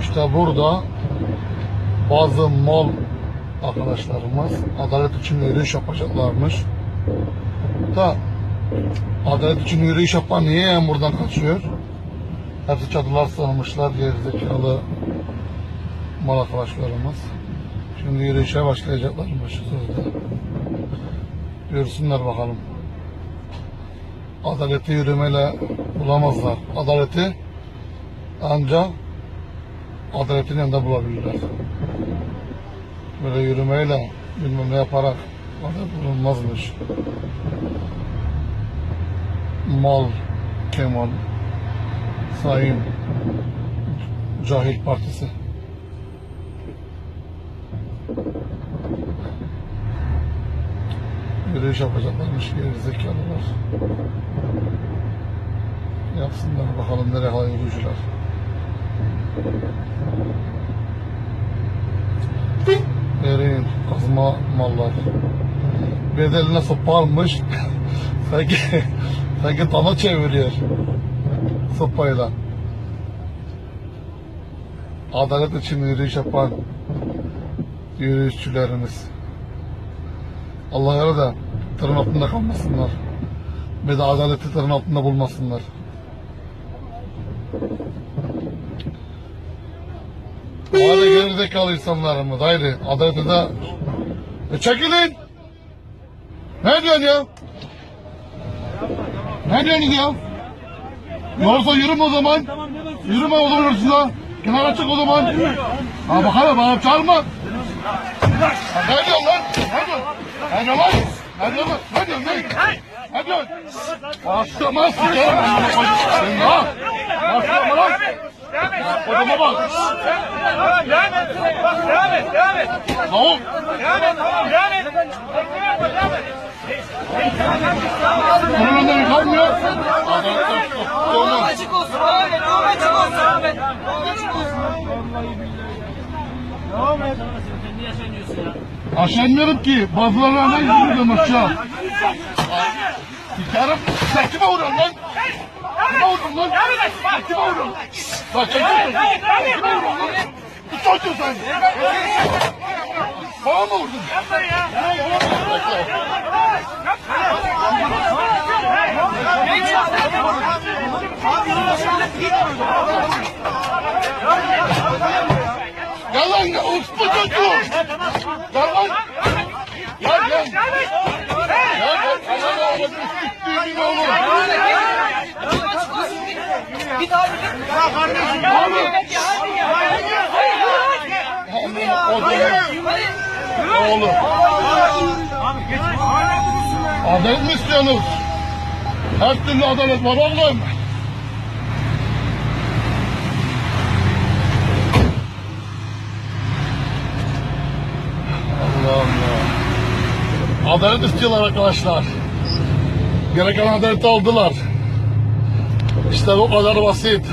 İşte burada bazı mal arkadaşlarımız adalet için yürüyüş yapacaklarmış. Da adalet için yürüyüş yapan niye yani buradan kaçıyor? Hepsi çadılar sığınmışlar gerizekalı mal arkadaşlarımız. Şimdi yürüyüşe başlayacaklarmış sözde. Görsünler bakalım. Adaleti yürümeyle bulamazlar. Adaleti ancak adaletin yanında bulabilirler. Böyle yürümeyle bilmem ne yaparak adalet bulunmazmış. Mal, Kemal, Sayın, Cahil Partisi. Yürüyüş yapacaklarmış gerizekalılar. Yapsınlar bakalım nereye yürüyücüler. Verin kazma mallar. Bedeline sopa almış. sanki, sanki dana çeviriyor. Sopayla. Adalet için yürüyüş yapan yürüyüşçülerimiz. Allah yara da tırın altında kalmasınlar. Ve de adaleti tırın altında bulmasınlar. Hala gerizekalı insanlarımız ayrı. Adalete de... E çekilin! Ne diyorsun ya? Ne diyorsunuz ya? Yoksa yürüme o zaman. Yürüme o zaman hırsızla. Kenara çık o zaman. Ha bakalım bana çağırma. Ne diyorsun lan? Ne diyorsun? Ne diyorsun? Ne diyorsun? Ne diyorsun? Ne? Diyorsun? Başlama sıkıyorum. Sen ha? Başlama lan. Odama bak. Devam et. Devam et. Devam et. Tavuk. Devam et. Devam et. Devam et. Bunun önünde bir kalmıyor. Tuttuğunu. Açık olsun abi. Yol açık olsun abi. Yol açık olsun. Aşağı inmiyorum ki. Bazılarına yürüyorum aşağı. Sikerim. Sen kime vuruyorsun lan? Kime vuruyorsun lan? Sen kime vuruyorsun? Lan sen kime vuruyorsun? Kime vuruyorsun lan? Bir çocuğun sen. Bana mı vurdun? Gel Bir Ya kardeşim. Abi. Oğlum. Ya. Adalet mi istiyorsunuz? Her türlü adalet var oğlum. Adalet istiyorlar arkadaşlar. Gereken adaleti aldılar. İşte bu kadar basit.